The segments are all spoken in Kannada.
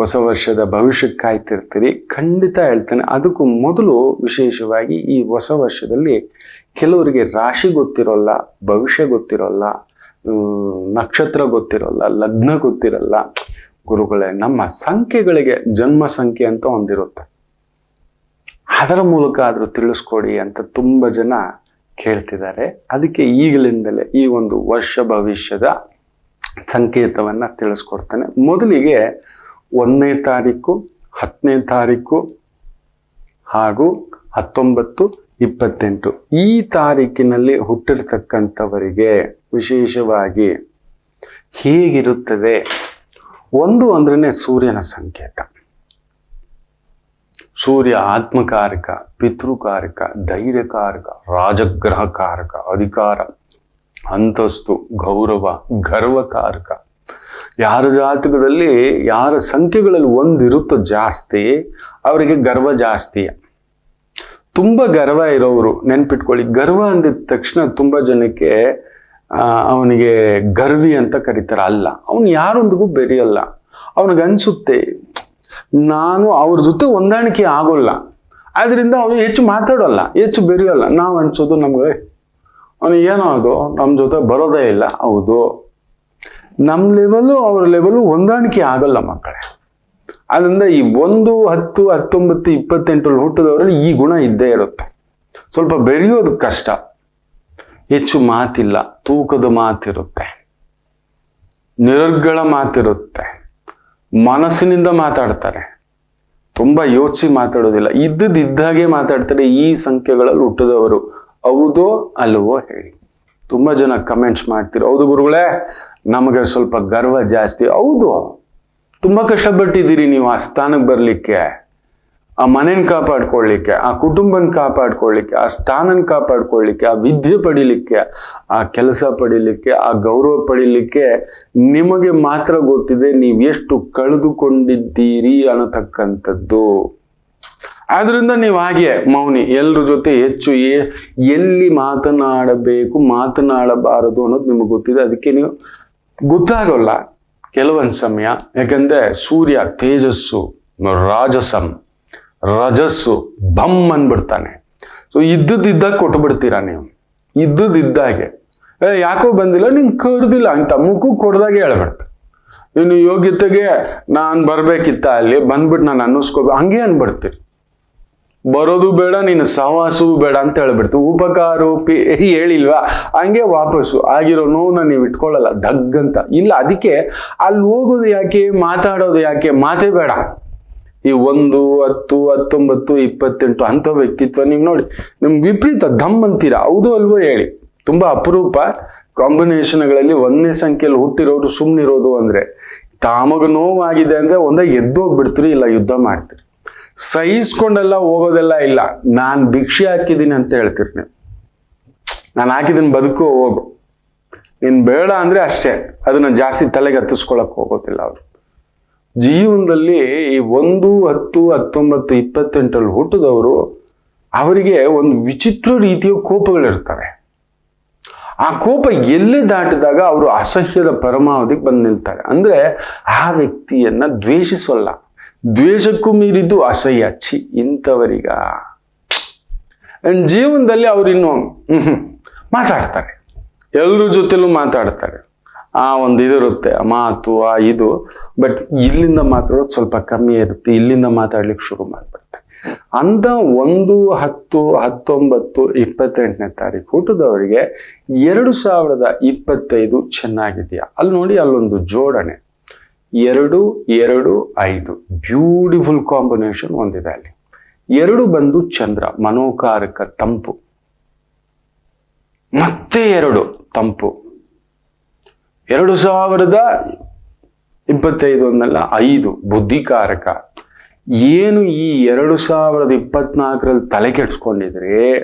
ಹೊಸ ವರ್ಷದ ಭವಿಷ್ಯಕ್ಕೆ ಕಾಯ್ತಿರ್ತೀರಿ. ಖಂಡಿತ ಹೇಳ್ತೇನೆ. ಅದಕ್ಕೂ ಮೊದಲು ವಿಶೇಷವಾಗಿ ಈ ಹೊಸ ವರ್ಷದಲ್ಲಿ ಕೆಲವರಿಗೆ ರಾಶಿ ಗೊತ್ತಿರೋಲ್ಲ, ಭವಿಷ್ಯ ಗೊತ್ತಿರೋಲ್ಲ ನಕ್ಷತ್ರ ಗೊತ್ತಿರೋಲ್ಲ, ಲಗ್ನ ಗೊತ್ತಿರಲ್ಲ. ಗುರುಗಳೇ, ನಮ್ಮ ಸಂಖ್ಯೆಗಳಿಗೆ ಜನ್ಮ ಸಂಖ್ಯೆ ಅಂತ ಒಂದಿರುತ್ತೆ. ಅದರ ಮೂಲಕ ಆದರೂ ತಿಳಿಸ್ಕೊಡಿ ಅಂತ ತುಂಬ ಜನ ಕೇಳ್ತಿದ್ದಾರೆ. ಅದಕ್ಕೆ ಈಗಲಿಂದಲೇ ಈ ಒಂದು ವರ್ಷ ಭವಿಷ್ಯದ ಸಂಕೇತವನ್ನು ತಿಳಿಸ್ಕೊಡ್ತೇನೆ. ಮೊದಲಿಗೆ ಒಂದನೇ ತಾರೀಕು, ಹತ್ತನೇ ತಾರೀಕು ಹಾಗೂ ಹತ್ತೊಂಬತ್ತು, ಇಪ್ಪತ್ತೆಂಟು. ಈ ತಾರೀಕಿನಲ್ಲಿ ಹುಟ್ಟಿರ್ತಕ್ಕಂಥವರಿಗೆ ವಿಶೇಷವಾಗಿ ಹೇಗಿರುತ್ತದೆ? ಒಂದು ಅಂದ್ರೇ ಸೂರ್ಯನ ಸಂಕೇತ. ಸೂರ್ಯ ಆತ್ಮಕಾರಕ, ಪಿತೃಕಾರಕ, ಧೈರ್ಯಕಾರಕ, ರಾಜಗ್ರಹಕಾರಕ, ಅಧಿಕಾರ, ಅಂತಸ್ತು, ಗೌರವ, ಗರ್ವಕಾರಕ. ಯಾರ ಜಾತಕದಲ್ಲಿ ಯಾರ ಸಂಖ್ಯೆಗಳಲ್ಲಿ ಒಂದಿರುತ್ತೋ ಜಾಸ್ತಿ ಅವರಿಗೆ ಗರ್ವ ಜಾಸ್ತಿ. ತುಂಬ ಗರ್ವ ಇರೋರು ನೆನ್ಪಿಟ್ಕೊಳ್ಳಿ. ಗರ್ವ ಅಂದಿದ ತಕ್ಷಣ ತುಂಬ ಜನಕ್ಕೆ ಅವನಿಗೆ ಗರ್ವಿ ಅಂತ ಕರೀತಾರೆ. ಅಲ್ಲ, ಅವನು ಯಾರೊಂದಿಗೂ ಬೆರೆಯಲ್ಲ. ಅವನಿಗನ್ಸುತ್ತೆ ನಾನು ಅವ್ರ ಜೊತೆ ಹೊಂದಾಣಿಕೆ ಆಗೋಲ್ಲ. ಆದ್ರಿಂದ ಅವನು ಹೆಚ್ಚು ಮಾತಾಡೋಲ್ಲ, ಹೆಚ್ಚು ಬೆರೆಯೋಲ್ಲ. ನಾವು ಅನ್ಸೋದು ನಮ್ಗೆ ಅವನು ಏನೋ ಅದು ನಮ್ಮ ಜೊತೆ ಬರೋದೇ ಇಲ್ಲ. ಹೌದು. ನಮ್ಮ ಲೆವೆಲು ಅವ್ರ ಲೆವೆಲು ಹೊಂದಾಣಿಕೆ ಆಗಲ್ಲ ಮಕ್ಕಳೇ. ಅದರಿಂದ ಈ ಒಂದು ಹತ್ತು, ಹತ್ತೊಂಬತ್ತು ಇಪ್ಪತ್ತೆಂಟರಲ್ಲಿ ಹುಟ್ಟಿದವರಲ್ಲಿ ಈ ಗುಣ ಇದ್ದೇ ಇರುತ್ತೆ. ಸ್ವಲ್ಪ ಬೆಳೆಯೋದು ಕಷ್ಟ. ಹೆಚ್ಚು ಮಾತಿಲ್ಲ, ತೂಕದ ಮಾತಿರುತ್ತೆ. ನಿರರ್ಗಳ ಮಾತಿರುತ್ತೆ. ಮನಸ್ಸಿನಿಂದ ಮಾತಾಡ್ತಾರೆ. ತುಂಬ ಯೋಚಿಸಿ ಮಾತಾಡೋದಿಲ್ಲ. ಇದ್ದದ್ದು ಇದ್ದಾಗೆ ಮಾತಾಡ್ತಾರೆ, ಈ ಸಂಖ್ಯೆಗಳಲ್ಲಿ ಹುಟ್ಟಿದವರು. ಹೌದೋ ಅಲ್ವೋ ಹೇಳಿ. ತುಂಬ ಜನ ಕಮೆಂಟ್ಸ್ ಮಾಡ್ತೀರಿ ಹೌದು ಗುರುಗಳೇ ನಮಗೆ ಸ್ವಲ್ಪ ಗರ್ವ ಜಾಸ್ತಿ. ಹೌದು. ತುಂಬ ಕಷ್ಟಪಟ್ಟಿದ್ದೀರಿ ನೀವು ಆ ಸ್ಥಾನಕ್ಕೆ ಬರಲಿಕ್ಕೆ, ಆ ಮನೇನ ಕಾಪಾಡ್ಕೊಳ್ಳಿಕ್ಕೆ, ಆ ಕುಟುಂಬನ ಕಾಪಾಡ್ಕೊಳ್ಳಿಕ್ಕೆ, ಆ ಸ್ಥಾನನ ಕಾಪಾಡ್ಕೊಳ್ಳಿಕ್ಕೆ, ಆ ವಿದ್ಯೆ ಪಡಿಲಿಕ್ಕೆ, ಆ ಕೆಲಸ ಪಡಿಲಿಕ್ಕೆ, ಆ ಗೌರವ ಪಡಿಲಿಕ್ಕೆ ನಿಮಗೆ ಮಾತ್ರ ಗೊತ್ತಿದೆ ನೀವು ಎಷ್ಟು ಕಳೆದುಕೊಂಡಿದ್ದೀರಿ ಅನ್ನತಕ್ಕಂಥದ್ದು. ಆದ್ರಿಂದ ನೀವು ಹಾಗೆ ಮೌನಿ ಎಲ್ಲರ ಜೊತೆ ಹೆಚ್ಚು ಎಲ್ಲಿ ಮಾತನಾಡಬೇಕು, ಮಾತನಾಡಬಾರದು ಅನ್ನೋದು ನಿಮಗೆ ಗೊತ್ತಿದೆ. ಅದಕ್ಕೆ ನೀವು ಗೊತ್ತಾಗೋಲ್ಲ ಕೆಲವೊಂದು ಸಮಯ. ಯಾಕಂದ್ರೆ ಸೂರ್ಯ ತೇಜಸ್ಸು, ರಾಜಸಂ, ರಜಸ್ಸು ಬಮ್ ಅಂದ್ಬಿಡ್ತಾನೆ. ಸೊ ಇದ್ದದ್ದಿದ್ದಾಗ ಕೊಟ್ಟು ಬಿಡ್ತೀರಾ ನೀವು? ಇದ್ದದ್ದಿದ್ದಾಗೆ ಏ, ಯಾಕೋ ಬಂದಿಲ್ಲ? ನಿಂಗೆ ಕರ್ದಿಲ್ಲ ಅಂತ ಮುಖಕ್ಕೆ ಕೊಡ್ದಾಗೆ ಹೇಳ್ಬಿಡ್ತ ನೀನು ಯೋಗ್ಯತೆಗೆ ನಾನು ಬರ್ಬೇಕಿತ್ತ ಅಲ್ಲಿ ಬಂದ್ಬಿಟ್ಟು ನಾನು ಅನ್ನಿಸ್ಕೋಬೇಕು ಹಂಗೆ ಅನ್ಬಿಡ್ತೀರಿ. ಬರೋದು ಬೇಡ, ನೀನು ಸಹವಾಸವೂ ಬೇಡ ಅಂತ ಹೇಳ್ಬಿಡ್ತು. ಉಪಕಾರೋಪಿ ಹೇಳಿಲ್ವಾ? ಹಂಗೆ ವಾಪಸ್ಸು. ಆಗಿರೋ ನೋವನ್ನ ನೀವು ಇಟ್ಕೊಳ್ಳಲ್ಲ ದಗ್ಗಂತ ಇಲ್ಲ, ಅದಕ್ಕೆ ಅಲ್ಲಿ ಹೋಗೋದು ಯಾಕೆ, ಮಾತಾಡೋದು ಯಾಕೆ, ಮಾತೇ ಬೇಡ. ಈ ಒಂದು, ಹತ್ತು, ಹತ್ತೊಂಬತ್ತು, ಇಪ್ಪತ್ತೆಂಟು ಅಂಥ ವ್ಯಕ್ತಿತ್ವ ನೀವು ನೋಡಿ. ನಿಮ್ಮ ವಿಪರೀತ ಧಮ್ ಅಂತೀರಾ? ಹೌದು ಅಲ್ವೋ ಹೇಳಿ. ತುಂಬಾ ಅಪರೂಪ ಕಾಂಬಿನೇಷನ್ಗಳಲ್ಲಿ ಒಂದನೇ ಸಂಖ್ಯೆಯಲ್ಲಿ ಹುಟ್ಟಿರೋರು ಸುಮ್ಮನಿರೋದು ಅಂದ್ರೆ, ತಾಮಗ ನೋವಾಗಿದೆ ಅಂದ್ರೆ ಒಂದೇ ಎದ್ದೋಗ್ಬಿಡ್ತೀರಿ ಇಲ್ಲ ಯುದ್ಧ ಮಾಡ್ತೀರಿ? ಸಹಿಸ್ಕೊಂಡೆಲ್ಲ ಹೋಗೋದೆಲ್ಲ ಇಲ್ಲ. ನಾನು ಭಿಕ್ಷೆ ಹಾಕಿದ್ದೀನಿ ಅಂತ ಹೇಳ್ತೀರಿ ನೀವು. ನಾನು ಹಾಕಿದ್ದೀನಿ ಬದುಕು ಹೋಗು. ನೀನು ಬೇಡ ಅಂದ್ರೆ ಅಷ್ಟೇ. ಅದನ್ನು ಜಾಸ್ತಿ ತಲೆಗೆ ಹತ್ತಿಸ್ಕೊಳಕ್ ಹೋಗೋದಿಲ್ಲ ಅವರು. ಜೀವನದಲ್ಲಿ ಈ ಒಂದು, ಹತ್ತು, ಹತ್ತೊಂಬತ್ತು, ಇಪ್ಪತ್ತೆಂಟರಲ್ಲಿ ಹುಟ್ಟಿದವರು ಅವರಿಗೆ ಒಂದು ವಿಚಿತ್ರ ರೀತಿಯ ಕೋಪಗಳಿರ್ತವೆ ಆ ಕೋಪ ಎಲ್ಲಿ ದಾಟಿದಾಗ ಅವರು ಅಸಹ್ಯದ ಪರಮಾವಧಿಗೆ ಬಂದು ನಿಲ್ತಾರೆ? ಅಂದ್ರೆ ಆ ವ್ಯಕ್ತಿಯನ್ನ ದ್ವೇಷಿಸೋಲ್ಲ. ದ್ವೇಷಕ್ಕೂ ಮೀರಿದ್ದು ಅಸಹ್ಯ. ಛಿ, ಇಂಥವರಿಗ. ಜೀವನದಲ್ಲಿ ಅವರಿನ್ನು ಮಾತಾಡ್ತಾರೆ. ಎಲ್ಲರ ಜೊತೆಲೂ ಮಾತಾಡ್ತಾರೆ. ಆ ಒಂದು ಇದಿರುತ್ತೆ ಮಾತು, ಆ ಇದು. ಬಟ್ ಇಲ್ಲಿಂದ ಮಾತಾಡೋದು ಸ್ವಲ್ಪ ಕಮ್ಮಿ ಇರುತ್ತೆ. ಇಲ್ಲಿಂದ ಮಾತಾಡ್ಲಿಕ್ಕೆ ಶುರು ಮಾಡ್ಬಿಡ್ತಾರೆ. ಅಂತ ಒಂದು ಹತ್ತು, ಹತ್ತೊಂಬತ್ತು, ಇಪ್ಪತ್ತೆಂಟನೇ ತಾರೀಕು ಹುಟ್ಟಿದವರಿಗೆ ಎರಡು ಸಾವಿರದ ಇಪ್ಪತ್ತೈದು ಚೆನ್ನಾಗಿದೆಯಾ? ಅಲ್ಲಿ ನೋಡಿ ಅಲ್ಲೊಂದು ಜೋಡಣೆ. ಎರಡು ಎರಡು, ಐದು. ಬ್ಯೂಟಿಫುಲ್ ಕಾಂಬಿನೇಷನ್ ಹೊಂದಿದೆ ಅಲ್ಲಿ. ಎರಡು ಬಂದು ಚಂದ್ರ, ಮನೋಕಾರಕ ತಂಪು. ಮತ್ತೆ ಎರಡು ತಂಪು. ಎರಡು ಸಾವಿರದ ಇಪ್ಪತ್ತೈದು ಅನ್ನಲ್ಲ, ಐದು ಬುದ್ಧಿಕಾರಕ. ಏನು ಈ ಎರಡು ಸಾವಿರದ ಇಪ್ಪತ್ನಾಲ್ಕರಲ್ಲಿ ತಲೆ ಕೆಡ್ಸ್ಕೊಂಡಿದ್ರಿ?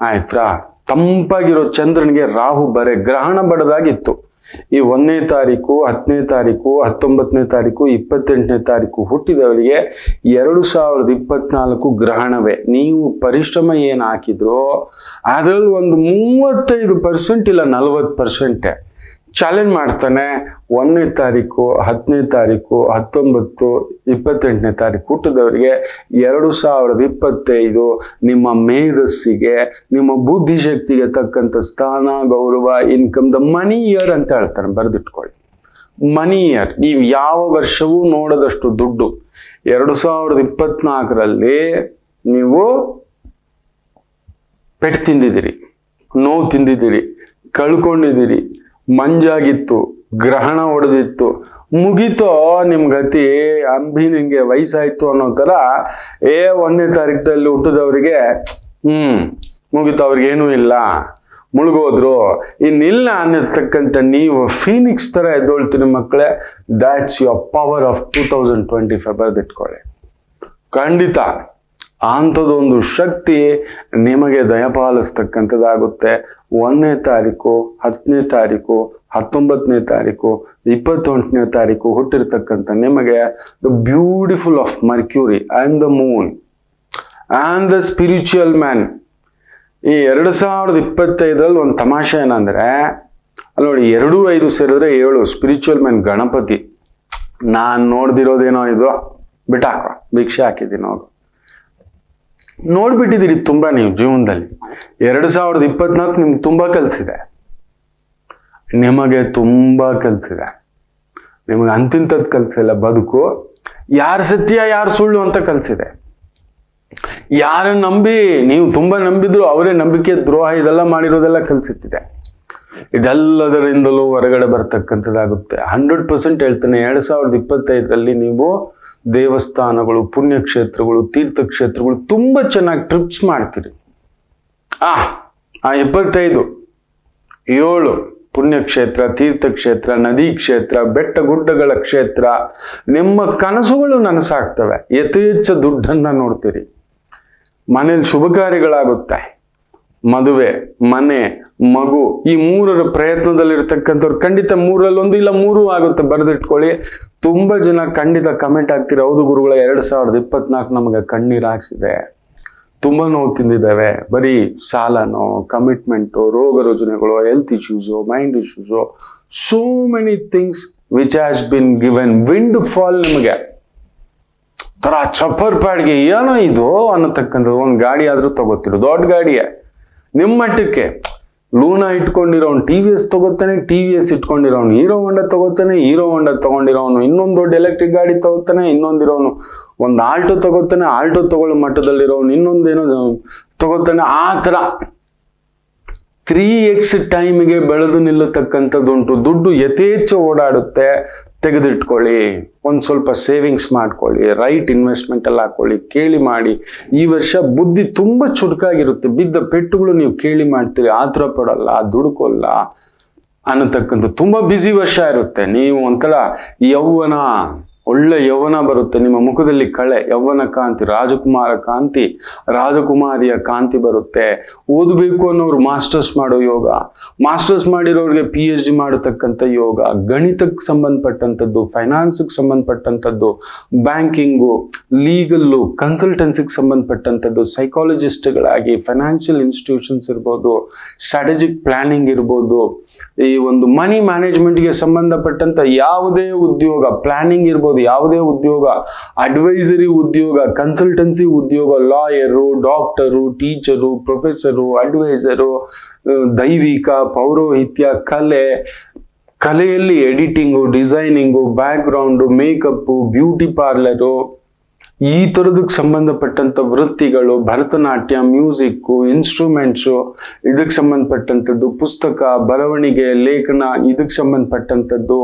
ಆಯ್ತಾ ತಂಪಾಗಿರೋ ಚಂದ್ರನಿಗೆ ರಾಹು ಬರೆ ಗ್ರಹಣ ಬಡದಾಗಿತ್ತು. ಈ ಒಂದನೇ ತಾರೀಕು, ಹತ್ತನೇ ತಾರೀಕು, ಹತ್ತೊಂಬತ್ತನೇ ತಾರೀಕು, ಇಪ್ಪತ್ತೆಂಟನೇ ತಾರೀಕು ಹುಟ್ಟಿದವರಿಗೆ ಎರಡು ಸಾವಿರದ ಇಪ್ಪತ್ನಾಲ್ಕು ಗ್ರಹಣವೇ. ನೀವು ಪರಿಶ್ರಮ ಏನು ಹಾಕಿದ್ರೋ ಅದರಲ್ಲಿ ಒಂದು ಮೂವತ್ತೈದು ಪರ್ಸೆಂಟ್ ಇಲ್ಲ ನಲವತ್ತು ಪರ್ಸೆಂಟೇ ಚಾಲೆಂಜ್ ಮಾಡ್ತಾನೆ ಒಂದನೇ ತಾರೀಕು, ಹತ್ತನೇ ತಾರೀಕು, ಹತ್ತೊಂಬತ್ತು, ಇಪ್ಪತ್ತೆಂಟನೇ ತಾರೀಕು ಹುಟ್ಟಿದವರಿಗೆ ಎರಡು ಸಾವಿರದ ಇಪ್ಪತ್ತೈದು ನಿಮ್ಮ ಮೇಧಸ್ಸಿಗೆ, ನಿಮ್ಮ ಬುದ್ಧಿಶಕ್ತಿಗೆ ತಕ್ಕಂಥ ಸ್ಥಾನ, ಗೌರವ ಇನ್ಕಮ್ ದ ಮನಿ ಇಯರ್ ಅಂತ ಹೇಳ್ತಾರೆ, ಬರೆದಿಟ್ಕೊಳ್ಳಿ. ಮನಿ ಇಯರ್ ನೀವು ಯಾವ ವರ್ಷವೂ ನೋಡದಷ್ಟು ದುಡ್ಡು. ಎರಡು ಸಾವಿರದ ಇಪ್ಪತ್ನಾಲ್ಕರಲ್ಲಿ ನೀವು ಪೆಟ್ಟು ತಿಂದಿದ್ದೀರಿ, ನೋವು ತಿಂದಿದ್ದೀರಿ, ಕಳ್ಕೊಂಡಿದ್ದೀರಿ ಮಂಜಾಗಿತ್ತು, ಗ್ರಹಣ ಹೊಡೆದಿತ್ತು ಮುಗಿತೋ ನಿಮ್ ಗತಿ? ಅಂಬಿ ನಿಂಗೆ ವಯಸ್ಸಾಯ್ತು ಅನ್ನೋ ತರ ಏ ಒಂದನೇ ತಾರೀಕದಲ್ಲಿ ಹುಟ್ಟಿದವರಿಗೆ, ಹ್ಮ್, ಮುಗಿತು ಏನೂ ಇಲ್ಲ. ಮುಳುಗೋದ್ರು. ಇನ್ನಿಲ್ಲ ಅನ್ನತಕ್ಕಂಥ ನೀವು ಫೀನಿಕ್ಸ್ ತರ ಎದ್ದೊಳ್ತೀರಿ ಮಕ್ಕಳೇ that's your power of two thousand twenty five ಬರೆದಿಟ್ಕೊಳ್ಳಿ. ಖಂಡಿತ. ಅಂಥದ್ದೊಂದು ಶಕ್ತಿ ನಿಮಗೆ ದಯಪಾಲಿಸ್ತಕ್ಕಂಥದ್ದಾಗುತ್ತೆ. ಒಂದನೇ ತಾರೀಕು, ಹತ್ತನೇ ತಾರೀಕು, ಹತ್ತೊಂಬತ್ತನೇ ತಾರೀಕು, ಇಪ್ಪತ್ತೊಂಟನೇ ತಾರೀಕು ಹುಟ್ಟಿರ್ತಕ್ಕಂಥ ನಿಮಗೆ the beautiful of Mercury and the moon and the spiritual man ಈ ಎರಡು ಸಾವಿರದ ಇಪ್ಪತ್ತೈದರಲ್ಲಿ ಒಂದು ತಮಾಷೆ ಏನಂದರೆ ಅಲ್ಲಿ ನೋಡಿ ಎರಡು ಐದು ಸೇರಿದ್ರೆ ಏಳು ಸ್ಪಿರಿಚುವಲ್ ಮ್ಯಾನ್ ಗಣಪತಿ. ನಾನು ನೋಡ್ದಿರೋದೇನೋ ಇದು? ಬಿಟ್ಟಾಕ ಭಿಕ್ಷೆ ಹಾಕಿದ್ದೀನಿ ಹೋಗು. ನೋಡ್ಬಿಟ್ಟಿದ್ದೀರಿ ತುಂಬಾ ನೀವು ಜೀವನದಲ್ಲಿ. ಎರಡು ಸಾವಿರದ ಇಪ್ಪತ್ನಾಲ್ಕು ನಿಮ್ಗೆ ತುಂಬಾ ಕಲ್ಸಿದೆ. ನಿಮಗೆ ತುಂಬಾ ಕಲ್ಸಿದೆ. ನಿಮಗೆ ಅಂತಿಂತದ್ ಕಲಿಸಿಲ್ಲ ಬದುಕು. ಯಾರು ಸತ್ಯ, ಯಾರು ಸುಳ್ಳು ಅಂತ ಕಲ್ಸಿದೆ. ಯಾರನ್ನ ನಂಬಿ, ನೀವು ತುಂಬಾ ನಂಬಿದ್ರು ಅವರೇ ನಂಬಿಕೆ, ದ್ರೋಹ ಇದೆಲ್ಲ ಮಾಡಿರೋದೆಲ್ಲ ಕಲಿಸುತ್ತಿದೆ ಇದೆಲ್ಲದರಿಂದಲೂ ಹೊರಗಡೆ ಬರ್ತಕ್ಕಂಥದ್ದಾಗುತ್ತೆ. ಹಂಡ್ರೆಡ್ ಪರ್ಸೆಂಟ್ ಹೇಳ್ತೇನೆ, ಎರಡು ಸಾವಿರದ ಇಪ್ಪತ್ತೈದರಲ್ಲಿ ನೀವು ದೇವಸ್ಥಾನಗಳು, ಪುಣ್ಯಕ್ಷೇತ್ರಗಳು, ತೀರ್ಥಕ್ಷೇತ್ರಗಳು ತುಂಬ ಚೆನ್ನಾಗಿ ಟ್ರಿಪ್ಸ್ ಮಾಡ್ತೀರಿ. ಆ ಆ ಇಪ್ಪತ್ತೈದು ಏಳು, ಪುಣ್ಯಕ್ಷೇತ್ರ, ತೀರ್ಥಕ್ಷೇತ್ರ, ನದಿ ಕ್ಷೇತ್ರ, ಬೆಟ್ಟ ಗುಡ್ಡಗಳ ಕ್ಷೇತ್ರ, ನಿಮ್ಮ ಕನಸುಗಳು ನನಸಾಗ್ತವೆ. ಯಥೇಚ್ಛ ದುಡ್ಡನ್ನ ನೋಡ್ತೀರಿ. ಮನೇಲಿ ಶುಭ ಕಾರ್ಯಗಳಾಗುತ್ತೆ. ಮದುವೆ, ಮನೆ ಮಗು. ಈ ಮೂರರ ಪ್ರಯತ್ನದಲ್ಲಿರ್ತಕ್ಕಂಥವ್ರು, ಖಂಡಿತ ಮೂರಲ್ಲೊಂದು ಇಲ್ಲ, ಮೂರು ಆಗುತ್ತೆ, ಬರೆದಿಟ್ಕೊಳ್ಳಿ. ತುಂಬಾ ಜನ ಖಂಡಿತ ಕಮೆಂಟ್ ಆಗ್ತೀರ ಹೌದು ಗುರುಗಳ, ಎರಡ್ ಸಾವಿರದ ಇಪ್ಪತ್ನಾಲ್ಕು ನಮಗೆ ಕಣ್ಣೀರು ಹಾಕ್ಸಿದೆ. ತುಂಬಾ ನೋವು ತಿಂದಿದ್ದಾವೆ. ಬರೀ ಸಾಲನೋ ಕಮಿಟ್ಮೆಂಟು ರೋಗ ರುಜಿನಗಳು health issues mind issues so many things which has been given windfall ನಿಮಗೆ. ತರ ಚಪ್ಪರ್ ಪ್ಯಾಡ್ಗೆ ಏನೋ ಇದು ಅನ್ನತಕ್ಕಂಥದ್ದು, ಒಂದು ಗಾಡಿ ಆದರೂ ತಗೋತಿರು, ದೊಡ್ಡ ಗಾಡಿಯೇ. ನಿಮ್ಮ ಮಟ್ಟಕ್ಕೆ. ಲೂನಾ ಇಟ್ಕೊಂಡಿರೋನು ಟಿ ವಿ ಎಸ್ ತಗೋತಾನೆ ಟಿ ವಿ ಎಸ್ ಇಟ್ಕೊಂಡಿರೋನು ಹೀರೋ ಹೊಂಡ ತಗೋತಾನೆ ಹೀರೋ ಹೊಂಡ ತಗೊಂಡಿರೋನು ಇನ್ನೊಂದು ದೊಡ್ಡ ಎಲೆಕ್ಟ್ರಿಕ್ ಗಾಡಿ ತಗೋತಾನೆ ಇನ್ನೊಂದಿರೋನು ಒಂದು ಆಲ್ಟೋ ತಗೋತಾನೆ ಆಲ್ಟೋ ತಗೊಳ್ಳೋ ಮಟ್ಟದಲ್ಲಿರೋನು ಇನ್ನೊಂದೇನೋ ತಗೋತಾನೆ. ಆ ಥರ ತ್ರೀ ಎಕ್ಸ್ ಟೈಮಿಗೆ ಬೆಳೆದು ನಿಲ್ಲತಕ್ಕಂಥದ್ದುಂಟು. ದುಡ್ಡು ಯಥೇಚ್ಛ ಓಡಾಡುತ್ತೆ. ತೆಗೆದಿಟ್ಕೊಳ್ಳಿ, ಒಂದು ಸ್ವಲ್ಪ ಸೇವಿಂಗ್ಸ್ ಮಾಡ್ಕೊಳ್ಳಿ ರೈಟ್ ಇನ್ವೆಸ್ಟ್ಮೆಂಟ್ ಎಲ್ಲ ಹಾಕೊಳ್ಳಿ, ಕೇಳಿ ಮಾಡಿ. ಈ ವರ್ಷ ಬುದ್ಧಿ ತುಂಬ ಚುರುಕಾಗಿರುತ್ತೆ. ಬಿದ್ದ ಪೆಟ್ಟುಗಳು ನೀವು ಕೇಳಿ ಮಾಡ್ತೀರಿ ಆತರ ಪಡಲ್ಲ ದುಡುಕೋಲ್ಲ ಅನ್ನತಕ್ಕಂಥ ತುಂಬ ಬ್ಯುಸಿ ವರ್ಷ ಇರುತ್ತೆ. ನೀವು ಒಂಥರ ಯೌವನ ಒಳ್ಳೆ ಯೌವನ ಬರುತ್ತೆ. ನಿಮ್ಮ ಮುಖದಲ್ಲಿ ಕಳೆ, ಯೌವನ ಕಾಂತಿ, ರಾಜಕುಮಾರ ಕಾಂತಿ, ರಾಜಕುಮಾರಿಯ ಕಾಂತಿ ಬರುತ್ತೆ. ಓದಬೇಕು ಅನ್ನೋರು ಮಾಸ್ಟರ್ಸ್ ಮಾಡೋ ಯೋಗ, ಮಾಸ್ಟರ್ಸ್ ಮಾಡಿರೋರಿಗೆ ಪಿ ಎಚ್ ಡಿ ಮಾಡತಕ್ಕಂಥ ಯೋಗ ಗಣಿತಕ್ಕೆ ಸಂಬಂಧಪಟ್ಟಂಥದ್ದು ಫೈನಾನ್ಸ್ಗೆ ಸಂಬಂಧಪಟ್ಟಂಥದ್ದು ಬ್ಯಾಂಕಿಂಗು ಲೀಗಲ್ಲು ಕನ್ಸಲ್ಟೆನ್ಸಿಗೆ ಸಂಬಂಧಪಟ್ಟಂಥದ್ದು ಸೈಕಾಲಜಿಸ್ಟ್ಗಳಾಗಿ ಫೈನಾನ್ಷಿಯಲ್ ಇನ್ಸ್ಟಿಟ್ಯೂಷನ್ಸ್ ಇರ್ಬೋದು ಸ್ಟ್ರಾಟಜಿಕ್ ಪ್ಲಾನಿಂಗ್ ಇರ್ಬೋದು, ಈ ಒಂದು ಮನಿ ಮ್ಯಾನೇಜ್ಮೆಂಟ್ಗೆ ಸಂಬಂಧಪಟ್ಟಂಥ ಯಾವುದೇ ಉದ್ಯೋಗ ಪ್ಲಾನಿಂಗ್ ಇರ್ಬೋದು ಯಾವುದೇ ಉದ್ಯೋಗ ಅಡ್ವೈಸರಿ ಉದ್ಯೋಗ ಕನ್ಸಲ್ಟೆನ್ಸಿ ಉದ್ಯೋಗ lawyer doctor teacher professor advisor ದೈವಿಕ, ಪೌರೋಹಿತ್ಯ, ಕಲೆ, ಕಲೆಯಲ್ಲಿ editing designing background makeup beauty parlour ಈ ಥರದಕ್ಕೆ ಸಂಬಂಧಪಟ್ಟಂಥ ವೃತ್ತಿಗಳು, ಭರತನಾಟ್ಯ ಮ್ಯೂಸಿಕ್ಕು ಇನ್ಸ್ಟ್ರೂಮೆಂಟ್ಸು ಇದಕ್ಕೆ ಸಂಬಂಧಪಟ್ಟಂಥದ್ದು ಪುಸ್ತಕ, ಬರವಣಿಗೆ, ಲೇಖನ ಇದಕ್ಕೆ ಸಂಬಂಧಪಟ್ಟಂಥದ್ದು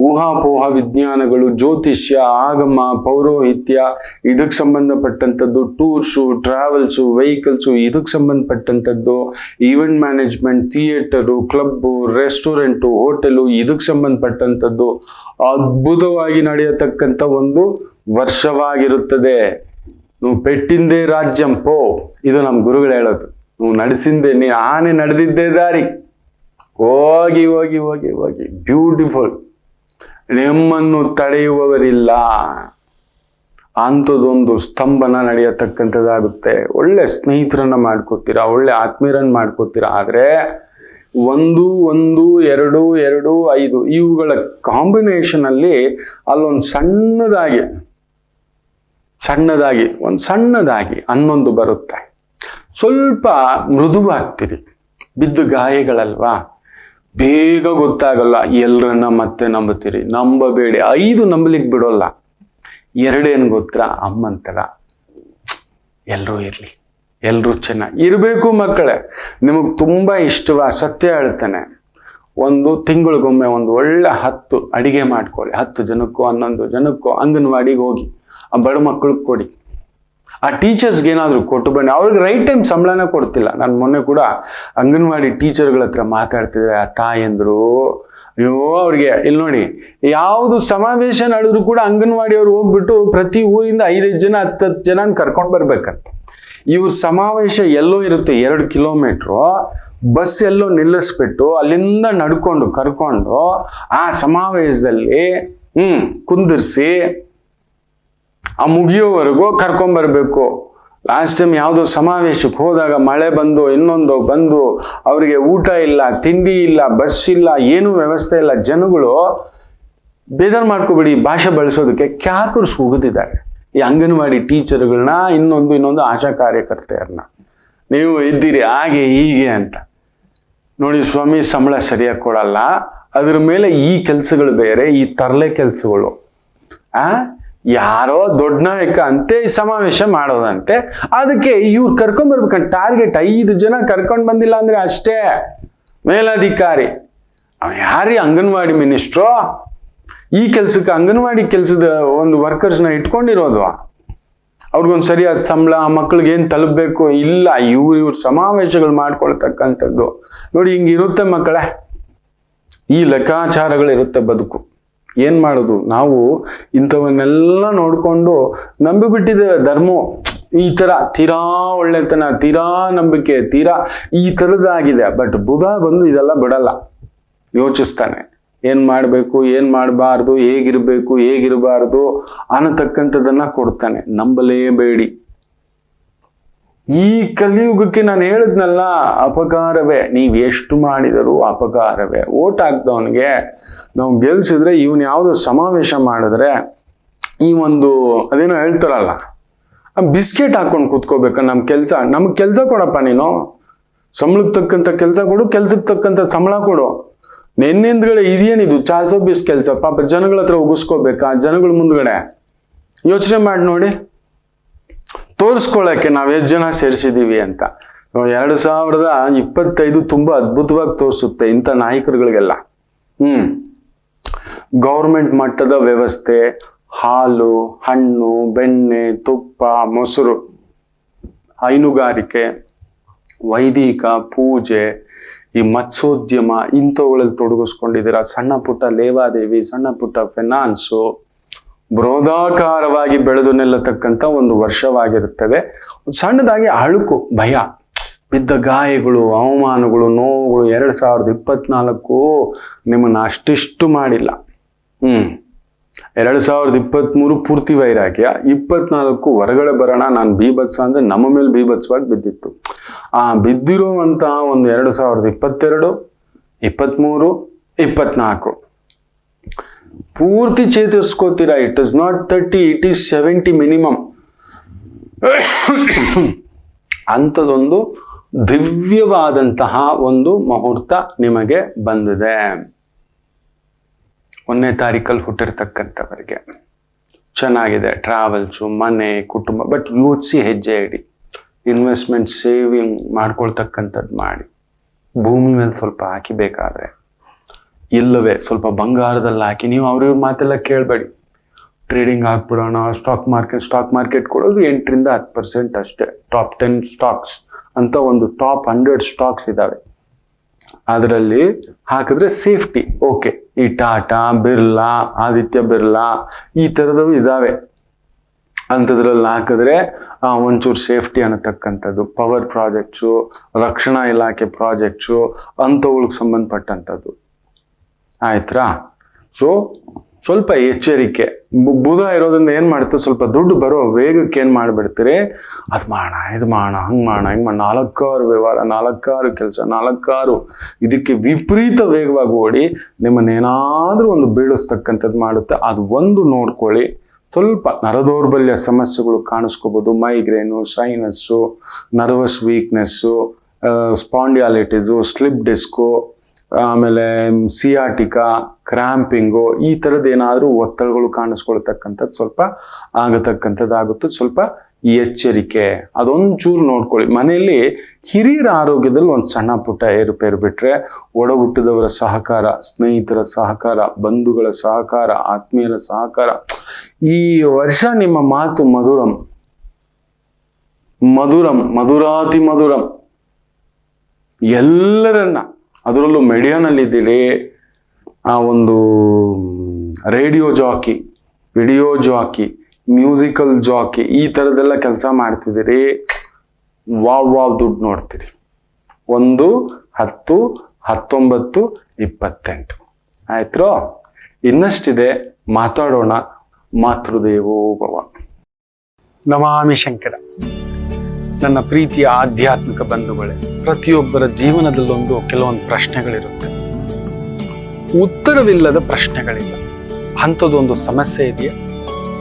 ಊಹಾಪೋಹ ವಿಜ್ಞಾನಗಳು, ಜ್ಯೋತಿಷ್ಯ, ಆಗಮ, ಪೌರೋಹಿತ್ಯ, ಇದಕ್ಕೆ ಸಂಬಂಧಪಟ್ಟಂಥದ್ದು ಟೂರ್ಸು, ಟ್ರಾವೆಲ್ಸು, ವೆಹಿಕಲ್ಸು, ಇದಕ್ಕೆ ಸಂಬಂಧಪಟ್ಟಂಥದ್ದು event management, theatre, club, restaurant, hotel, ಇದಕ್ಕೆ ಸಂಬಂಧಪಟ್ಟಂಥದ್ದು ಅದ್ಭುತವಾಗಿ ನಡೆಯತಕ್ಕಂಥ ಒಂದು ವರ್ಷವಾಗಿರುತ್ತದೆ. ನೀವು ಪೆಟ್ಟಿಂದೆ ರಾಜ್ಯಂ, ಪೋ. ಇದು ನಮ್ಮ ಗುರುಗಳು ಹೇಳೋದು. ನೀವು ನಡೆಸಿಂದೆ, ನೀ ಆನೆ ನಡೆದಿದ್ದೇ ದಾರಿ. ಹೋಗಿ ಹೋಗಿ ಹೋಗಿ ಹೋಗಿ. ಬ್ಯೂಟಿಫುಲ್ ನಿಮ್ಮನ್ನು ತಡೆಯುವವರಿಲ್ಲ. ಅಂಥದ್ದೊಂದು ಸ್ತಂಭನ ನಡೆಯತಕ್ಕಂಥದ್ದಾಗುತ್ತೆ. ಒಳ್ಳೆ ಸ್ನೇಹಿತರನ್ನ ಮಾಡ್ಕೋತೀರಾ? ಒಳ್ಳೆ ಆತ್ಮೀಯರನ್ನ ಮಾಡ್ಕೋತೀರಾ? ಆದರೆ ಒಂದು ಒಂದು, ಎರಡು ಎರಡು, ಐದು ಇವುಗಳ ಕಾಂಬಿನೇಷನ್ ಅಲ್ಲಿ ಅಲ್ಲೊಂದು ಸಣ್ಣದಾಗಿ ಸಣ್ಣದಾಗಿ, ಒಂದು ಸಣ್ಣದಾಗಿ ಹನ್ನೊಂದು ಬರುತ್ತೆ. ಸ್ವಲ್ಪ ಮೃದುವಾಗ್ತೀರಿ. ಬಿದ್ದು ಗಾಯಗಳಲ್ವಾ? ಬೇಗ ಗೊತ್ತಾಗಲ್ಲ ಎಲ್ಲರನ್ನ ಮತ್ತೆ ನಂಬುತ್ತೀರಿ. ನಂಬಬೇಡಿ. ಐದು ನಂಬಲಿಕ್ಕೆ ಬಿಡೋಲ್ಲ. ಎರಡೇನು ಗೊತ್ತಾ? ಅಮ್ಮಂತರ. ಎಲ್ಲರೂ ಇರಲಿ. ಎಲ್ಲರೂ ಚೆನ್ನಾಗಿ ಇರಬೇಕು ಮಕ್ಕಳೇ. ನಿಮಗೆ ತುಂಬ ಇಷ್ಟವ? ಸತ್ಯ ಹೇಳ್ತಾನೆ. ಒಂದು ತಿಂಗಳಿಗೊಮ್ಮೆ ಒಂದು ಒಳ್ಳೆ ಹತ್ತು ಅಡಿಗೆ ಮಾಡ್ಕೊಳ್ಳಿ. ಹತ್ತು ಜನಕ್ಕೋ, ಹನ್ನೊಂದು ಜನಕ್ಕೋ ಅಂಗನವಾಡಿಗೆ ಹೋಗಿ. ಆ ಬಡ ಮಕ್ಕಳಿಗೆ ಕೊಡಿ. ಆ ಟೀಚರ್ಸ್ಗೆ ಏನಾದರೂ ಕೊಟ್ಟು ಬನ್ನಿ. ಅವ್ರಿಗೆ ರೈಟ್ ಟೈಮ್ ಸಂಬಳನ ಕೊಡ್ತಿಲ್ಲ. ನಾನು ಮೊನ್ನೆ ಕೂಡ ಅಂಗನವಾಡಿ ಟೀಚರ್ಗಳ ಹತ್ರ ಮಾತಾಡ್ತಿದ್ರೆ, ಆ ತಾಯಂದರು ಅಯ್ಯೋ, ಅವ್ರಿಗೆ ಇಲ್ಲಿ ನೋಡಿ, ಯಾವುದು ಸಮಾವೇಶ ನಡೆದ್ರು ಕೂಡ ಅಂಗನವಾಡಿಯವ್ರು ಹೋಗ್ಬಿಟ್ಟು ಪ್ರತಿ ಊರಿಂದ ಐದೈದು ಜನ, ಹತ್ತು ಹತ್ತು ಜನ ಕರ್ಕೊಂಡು ಬರ್ಬೇಕಂತ. ಇವ್ರ ಸಮಾವೇಶ ಎಲ್ಲೋ ಇರುತ್ತೆ, ಎರಡು ಕಿಲೋಮೀಟ್ರು ಬಸ್ ಎಲ್ಲೋ ನಿಲ್ಲಿಸ್ಬಿಟ್ಟು ಅಲ್ಲಿಂದ ನಡ್ಕೊಂಡು, ಕರ್ಕೊಂಡು ಆ ಸಮಾವೇಶದಲ್ಲಿ, ಹ್ಮ್, ಕುಂದಿರ್ಸಿ ಆ ಮುಗಿಯೋವರೆಗೂ ಕರ್ಕೊಂಬರ್ಬೇಕು ಲಾಸ್ಟ್ ಟೈಮ್ ಯಾವುದೋ ಸಮಾವೇಶಕ್ಕೆ ಹೋದಾಗ ಮಳೆ ಬಂದು, ಇನ್ನೊಂದು ಬಂದು, ಅವರಿಗೆ ಊಟ ಇಲ್ಲ, ತಿಂಡಿ ಇಲ್ಲ ಬಸ್ ಇಲ್ಲ, ಏನೂ ವ್ಯವಸ್ಥೆ ಇಲ್ಲ, ಜನಗಳು ಬೇಜಾರು ಮಾಡ್ಕೋಬಿಡಿ, ಭಾಷೆ ಬಳಸೋದಕ್ಕೆ ಕ್ಯಾಕರ್ಸ್ ಹೋಗುತ್ತಿದ್ದಾರೆ ಈ ಅಂಗನವಾಡಿ ಟೀಚರ್ಗಳನ್ನ, ಇನ್ನೊಂದು ಇನ್ನೊಂದು ಆಶಾ ಕಾರ್ಯಕರ್ತೆಯರನ್ನ. ನೀವು ಇದ್ದೀರಿ ಹಾಗೆ, ಹೀಗೆ ಅಂತ. ನೋಡಿ ಸ್ವಾಮಿ, ಸಂಬಳ ಸರಿಯಾಗಿ ಕೊಡಲ್ಲ. ಅದ್ರ ಮೇಲೆ ಈ ಕೆಲಸಗಳು ಬೇರೆ, ಈ ತರಲೆ ಕೆಲಸಗಳು. ಆ? ಯಾರೋ ದೊಡ್ಡ ನಾಯಕ ಅಂತೆ ಸಮಾವೇಶ ಮಾಡೋದಂತೆ. ಅದಕ್ಕೆ ಇವ್ರು ಕರ್ಕೊಂಡ್ ಬರ್ಬೇಕಂತ ಟಾರ್ಗೆಟ್ ಐದು ಜನ ಕರ್ಕೊಂಡ್ ಬಂದಿಲ್ಲ ಅಂದ್ರೆ ಅಷ್ಟೇ. ಮೇಲಾಧಿಕಾರಿ. ಅವ ಯಾರೀ ಅಂಗನವಾಡಿ ಮಿನಿಸ್ಟ್ರು ಈ ಕೆಲ್ಸಕ್ಕೆ ಅಂಗನವಾಡಿ ಕೆಲಸದ ಒಂದು ವರ್ಕರ್ಸ್ನ ಇಟ್ಕೊಂಡಿರೋದು. ಅವ್ರಿಗೊಂದು ಸರಿಯಾದ ಸಂಬಳ, ಮಕ್ಳಿಗೆ ಏನು ತಲುಪಬೇಕು? ಇಲ್ಲ, ಇವ್ರು ಇವ್ರ ಸಮಾವೇಶಗಳು ಮಾಡ್ಕೊಳ್ತಕ್ಕಂಥದ್ದು. ನೋಡಿ ಹಿಂಗಿರುತ್ತೆ ಮಕ್ಕಳೇ. ಈ ಲೆಕ್ಕಾಚಾರಗಳಿರುತ್ತೆ ಬದುಕು. ಏನ್ ಮಾಡೋದು? ನಾವು ಇಂಥವನ್ನೆಲ್ಲ ನೋಡಿಕೊಂಡು ನಂಬಿಬಿಟ್ಟಿದ್ದೇವೆ ಧರ್ಮ. ಈ ತರ ತೀರಾ ಒಳ್ಳೆತನ, ತೀರಾ ನಂಬಿಕೆ, ತೀರಾ ಈ ಥರದ್ದಾಗಿದೆ. ಬಟ್ ಬುಧ ಬಂದು ಇದೆಲ್ಲ ಬಿಡಲ್ಲ. ಯೋಚಿಸ್ತಾನೆ. ಏನ್ ಮಾಡಬೇಕು, ಏನ್ ಮಾಡಬಾರ್ದು, ಹೇಗಿರ್ಬೇಕು, ಹೇಗಿರಬಾರ್ದು ಅನ್ನತಕ್ಕಂಥದ್ದನ್ನ ಕೊಡ್ತಾನೆ. ನಂಬಲೇಬೇಡಿ ಈ ಕಲಿಯುಗಕ್ಕೆ ನಾನು ಹೇಳಿದ್ನಲ್ಲ, ಅಪಕಾರವೇ. ನೀವು ಎಷ್ಟು ಮಾಡಿದರೂ ಅಪಕಾರವೇ. ಓಟ್ ಹಾಕ್ದವನಿಗೆ ನಾವು ಗೆಲ್ಸಿದ್ರೆ ಇವನು ಯಾವುದೋ ಸಮಾವೇಶ ಮಾಡಿದ್ರೆ ಈ ಒಂದು ಅದೇನೋ ಹೇಳ್ತಾರಲ್ಲ ಬಿಸ್ಕೆಟ್ ಹಾಕೊಂಡು ಕೂತ್ಕೋಬೇಕು. ನಮ್ಮ ಕೆಲಸ, ನಮ್ಗೆ ಕೆಲಸ ಕೊಡಪ್ಪ ನೀನು. ಸಂಬಳಕ್ಕೆ ತಕ್ಕಂಥ ಕೆಲಸ ಕೊಡು, ಕೆಲ್ಸಕ್ಕೆ ತಕ್ಕಂಥ ಸಂಬಳ ಕೊಡು. ನೆನ್ನಿಂದ್ಗಡೆ ಇದೇನಿದು ಚಾಸೋ ಬಿಸ್ ಕೆಲಸ. ಪಾಪ ಜನಗಳ ಹತ್ರ ಉಗಿಸ್ಕೋಬೇಕಾ? ಜನಗಳ ಮುಂದ್ಗಡೆ. ಯೋಚನೆ ಮಾಡಿ ನೋಡಿ. ತೋರಿಸ್ಕೊಳ್ಳೋಕ್ಕೆ ನಾವು ಎಷ್ಟು ಜನ ಸೇರಿಸಿದ್ದೀವಿ ಅಂತ. ಎರಡು ಸಾವಿರದ ಇಪ್ಪತ್ತೈದು ತುಂಬಾ ಅದ್ಭುತವಾಗಿ ತೋರಿಸುತ್ತೆ ಇಂಥ ನಾಯಕರುಗಳಿಗೆಲ್ಲ. ಹ್ಮ್. ಗೌರ್ಮೆಂಟ್ ಮಟ್ಟದ ವ್ಯವಸ್ಥೆ, ಹಾಲು, ಹಣ್ಣು, ಬೆಣ್ಣೆ, ತುಪ್ಪ, ಮೊಸರು, ಹೈನುಗಾರಿಕೆ, ವೈದಿಕ, ಪೂಜೆ, ಈ ಮತ್ಸ್ಯೋದ್ಯಮ ಇಂಥವುಗಳಲ್ಲಿ ತೊಡಗಿಸ್ಕೊಂಡಿದ್ದೀರಾ. ಸಣ್ಣ ಪುಟ್ಟ ಲೇವಾದೇವಿ, ಸಣ್ಣ ಪುಟ್ಟ ಫೈನಾನ್ಸು ಬೃಹದಾಕಾರವಾಗಿ ಬೆಳೆದು ನಿಲ್ಲತಕ್ಕಂಥ ಒಂದು ವರ್ಷವಾಗಿರುತ್ತದೆ ಸಣ್ಣದಾಗಿ ಅಳುಕು, ಭಯ. ಬಿದ್ದ ಗಾಯಗಳು ಅವಮಾನಗಳು ನೋವುಗಳು ಎರಡು ಸಾವಿರದ ಇಪ್ಪತ್ನಾಲ್ಕು ನಿಮ್ಮನ್ನ ಅಷ್ಟಿಷ್ಟು ಮಾಡಿಲ್ಲ. ಹ್ಮ್. ಎರಡು ಸಾವಿರದ ಇಪ್ಪತ್ತ್ಮೂರು ಪೂರ್ತಿ ವೈರಾಗ್ಯ. ಇಪ್ಪತ್ನಾಲ್ಕು ಹೊರಗಡೆ ಬರೋಣ, ನಾನು ಬೀಭತ್ಸ ಅಂದ್ರೆ ನಮ್ಮ ಮೇಲೆ ಬೀಭತ್ಸವಾಗಿ ಬಿದ್ದಿತ್ತು. ಆ ಬಿದ್ದಿರುವಂತಹ ಒಂದು ಎರಡು ಸಾವಿರದ ಇಪ್ಪತ್ತೆರಡು ಇಪ್ಪತ್ತ್ಮೂರು ಇಪ್ಪತ್ನಾಲ್ಕು. ಪೂರ್ತಿ ಚೇತರಿಸ್ಕೋತೀರಾ? It is not thirty it is seventy minimum ಅಂಥದ್ದೊಂದು ದಿವ್ಯವಾದಂತಹ ಒಂದು ಮುಹೂರ್ತ ನಿಮಗೆ ಬಂದಿದೆ. ಒಂದನೇ ತಾರೀಕಲ್ಲಿ ಹುಟ್ಟಿರ್ತಕ್ಕಂಥವರಿಗೆ. ಚೆನ್ನಾಗಿದೆ ಟ್ರಾವೆಲ್ಸು ಮನೆ, ಕುಟುಂಬ ಬಟ್ ಯೋಚಿಸಿ ಹೆಜ್ಜೆ ಇಡಿ. ಇನ್ವೆಸ್ಟ್ಮೆಂಟ್ ಸೇವಿಂಗ್ ಮಾಡ್ಕೊಳ್ತಕ್ಕಂಥದ್ದು ಮಾಡಿ. ಭೂಮಿ ಮೇಲೆ ಸ್ವಲ್ಪ ಹಾಕಿ ಬೇಕಾದ್ರೆ ಇಲ್ಲವೇ? ಸ್ವಲ್ಪ ಬಂಗಾರದಲ್ಲಿ ಹಾಕಿ. ನೀವು ಅವ್ರಿವ್ರ ಮಾತೆಲ್ಲ ಕೇಳಬೇಡಿ. ಟ್ರೇಡಿಂಗ್ ಹಾಕ್ಬಿಡೋಣ ಸ್ಟಾಕ್ ಮಾರ್ಕೆಟ್ ಸ್ಟಾಕ್ ಮಾರ್ಕೆಟ್ ಕೊಡೋದು ಎಂಟರಿಂದ ಹತ್ತು ಪರ್ಸೆಂಟ್ ಅಷ್ಟೇ. ಟಾಪ್ ಟೆನ್ ಸ್ಟಾಕ್ಸ್ ಅಂತ ಒಂದು ಟಾಪ್ ಹಂಡ್ರೆಡ್ ಸ್ಟಾಕ್ಸ್ ಇದ್ದಾವೆ ಅದರಲ್ಲಿ ಹಾಕಿದ್ರೆ ಸೇಫ್ಟಿ ಓಕೆ ಈ ಟಾಟಾ ಬಿರ್ಲಾ ಆದಿತ್ಯ ಬಿರ್ಲಾ ಈ ಥರದವು ಇದ್ದಾವೆ ಅಂಥದ್ರಲ್ಲಿ ಹಾಕಿದ್ರೆ ಒಂಚೂರು ಸೇಫ್ಟಿ ಅನ್ನತಕ್ಕಂಥದ್ದು. ಪವರ್ ಪ್ರಾಜೆಕ್ಟ್ಸು ರಕ್ಷಣಾ ಇಲಾಖೆ ಪ್ರಾಜೆಕ್ಟ್ಸು ಅಂಥವುಗಳಿಗೆ ಸಂಬಂಧಪಟ್ಟಂಥದ್ದು. ಆಯ್ತಾ ಸೊ ಸ್ವಲ್ಪ ಎಚ್ಚರಿಕೆ. ಬುಧ ಇರೋದ್ರಿಂದ ಏನು ಮಾಡುತ್ತೆ? ಸ್ವಲ್ಪ ದುಡ್ಡು ಬರೋ ವೇಗಕ್ಕೆ ಏನು ಮಾಡಿಬಿಡ್ತೀರಿ? ಅದು ಮಾಡೋಣ ಇದು ಮಾಡೋಣ ಹಂಗೆ ಮಾಡೋಣ ಹಿಂಗೆ ಮಾಡೋಣ ನಾಲ್ಕಾರು ವ್ಯವಹಾರ, ನಾಲ್ಕಾರು ಕೆಲಸ, ನಾಲ್ಕಾರು ಇದಕ್ಕೆ ವಿಪರೀತ ವೇಗವಾಗಿ ಓಡಿ ನಿಮ್ಮನ್ನೇನಾದರೂ ಒಂದು ಬೀಳಿಸ್ತಕ್ಕಂಥದ್ದು ಮಾಡುತ್ತೆ. ಅದು ಒಂದು ನೋಡ್ಕೊಳ್ಳಿ. ಸ್ವಲ್ಪ ನರದೌರ್ಬಲ್ಯ ಸಮಸ್ಯೆಗಳು ಕಾಣಿಸ್ಕೋಬೋದು. Migraine, sinus, nervous weakness spondylitis, slip disc ಆಮೇಲೆ ಸಿಯಾಟಿಕಾ, ಕ್ರ್ಯಾಂಪಿಂಗು, ಈ ಥರದ್ದು ಏನಾದರೂ ಒತ್ತಡಗಳು ಕಾಣಿಸ್ಕೊಳ್ತಕ್ಕಂಥದ್ದು ಸ್ವಲ್ಪ ಆಗತಕ್ಕಂಥದ್ದು ಆಗುತ್ತೆ ಸ್ವಲ್ಪ ಎಚ್ಚರಿಕೆ, ಅದೊಂಚೂರು ನೋಡ್ಕೊಳ್ಳಿ. ಮನೆಯಲ್ಲಿ ಹಿರಿಯರ ಆರೋಗ್ಯದಲ್ಲಿ ಒಂದು ಸಣ್ಣ ಪುಟ್ಟ ಏರುಪೇರು ಬಿಟ್ಟರೆ ಒಡ ಹುಟ್ಟಿದವರ ಸಹಕಾರ, ಸ್ನೇಹಿತರ ಸಹಕಾರ, ಬಂಧುಗಳ ಸಹಕಾರ, ಆತ್ಮೀಯರ ಸಹಕಾರ. ಈ ವರ್ಷ ನಿಮ್ಮ ಮಾತು ಮಧುರಂ. ಮಧುರಂ, ಮಧುರಾತಿ ಮಧುರಂ. ಎಲ್ಲರನ್ನ ಅದರಲ್ಲೂ ಮೆಡಿಯಾನಲ್ಲಿದ್ದೀರಿ. ಆ ಒಂದು radio jockey, video jockey, musical jockey, ಈ ಥರದ್ದೆಲ್ಲ ಕೆಲಸ ಮಾಡ್ತಿದ್ದೀರಿ. ವಾವ್ ವಾವ್ ದುಡ್ಡು ನೋಡ್ತೀರಿ. ಒಂದು, ಹತ್ತು, ಹತ್ತೊಂಬತ್ತು, ಇಪ್ಪತ್ತೆಂಟು. ಆಯ್ತ್ರೋ? ಇನ್ನಷ್ಟಿದೆ. ಮಾತಾಡೋಣ. ಮಾತೃದೇವೋ ಭವ. ನಮಾಮಿ ಶಂಕರ. ನನ್ನ ಪ್ರೀತಿಯ ಆಧ್ಯಾತ್ಮಿಕ ಬಂಧುಗಳೇ, ಪ್ರತಿಯೊಬ್ಬರ ಜೀವನದಲ್ಲೊಂದು ಕೆಲವೊಂದು ಪ್ರಶ್ನೆಗಳಿರುತ್ತೆ. ಉತ್ತರವಿಲ್ಲದ ಪ್ರಶ್ನೆಗಳಿಲ್ಲ. ಅಂಥದ್ದೊಂದು ಸಮಸ್ಯೆ ಇದೆಯಾ?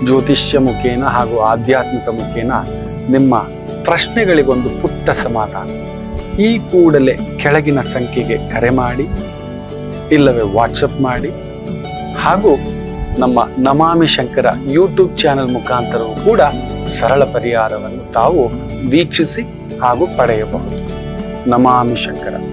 ಜ್ಯೋತಿಷ್ಯ ಮುಖೇನ ಹಾಗೂ ಆಧ್ಯಾತ್ಮಿಕ ಮುಖೇನ ನಿಮ್ಮ ಪ್ರಶ್ನೆಗಳಿಗೊಂದು ಪುಟ್ಟ ಸಮಾಧಾನ. ಈ ಕೂಡಲೇ ಕೆಳಗಿನ ಸಂಖ್ಯೆಗೆ ಕರೆ ಮಾಡಿ, ಇಲ್ಲವೇ ವಾಟ್ಸಪ್ ಮಾಡಿ, ಹಾಗೂ ನಮ್ಮ ನಮಾಮಿ ಶಂಕರ ಯೂಟ್ಯೂಬ್ ಚಾನೆಲ್ ಮುಖಾಂತರವೂ ಕೂಡ ಸರಳ ಪರಿಹಾರವನ್ನು ತಾವು ವೀಕ್ಷಿಸಿ ಹಾಗೂ ಪಡೆಯಬಹುದು. ನಮಾಮಿ ಶಂಕರ.